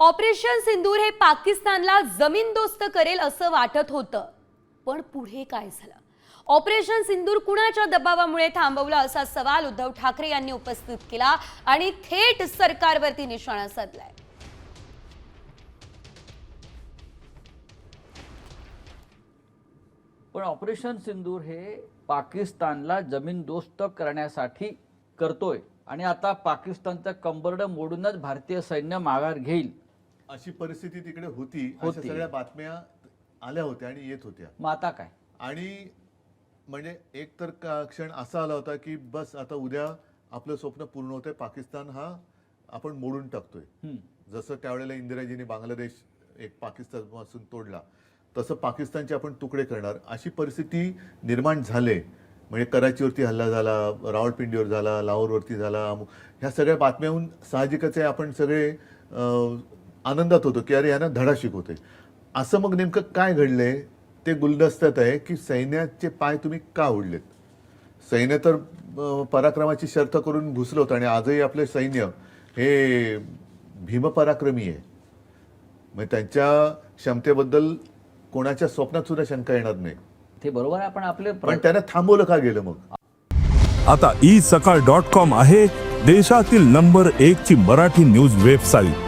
Operation सिंदूर हे पाकिस्तानला जमीनदोस्त करेल असं वाटत होतं. पण पुढे काय झालं? ऑपरेशन सिंदूर कुणाच्या दबावामुळे थांबवलं असा सवाल उद्धव ठाकरे यांनी उपस्थित केला आणि थेट सरकारवरती निशाणा साधलाय. पण ऑपरेशन सिंदूर हे पाकिस्तानला जमीनदोस्त करण्यासाठी करतोय. आणि आता पाकिस्तानचं कंबरडं मोडूनच भारतीय सैन्य माघार घेईल. अशी परिस्थिती तिकडे होती. अशा होती. सगळ्या बातम्या आल्या होत्या आणि येत होत्या. मग आता काय? आणि म्हणजे एक तर का क्षण असा आला होता की बस आता उद्या आपलं स्वप्न पूर्ण होतंय. पाकिस्तान हा आपण मोडून टाकतोय. हम्म. जसं त्यावेळेला इंदिराजींनी बांगलादेश एक पाकिस्तानपासून तोडला तसं पाकिस्तानचे आपण तुकडे करणार. अशी परिस्थिती निर्माण झाले. म्हणजे कराचीवरती हल्ला झाला रावळपिंडीवर झाला लाहोरवरती झाला ह्या सगळ्या बातम्याहून साहजिकच आहे आपण सगळे अं, आनंदात होतो की अरे यांना धडा शिकवते असं मग नेमकं काय घडलंय? ते गुलदस्त्यात आहे की सैन्याचे पाय तुम्ही का ओढलेत सैन्य तर पराक्रमाची शर्थ करून घुसलं होतं आणि आजही आपले सैन्य हे भीमपराक्रमी आहे. म्हणजे त्यांच्या क्षमतेबद्दल कोणाच्या स्वप्नात सुद्धा शंका येणार नाही. ते बरोबर आहे पण आपले पण त्यांना थांबवलं का गेलं मग? आता ई सकाळ डॉट कॉम आहे देशातील नंबर एक ची मराठी न्यूज वेबसाईट.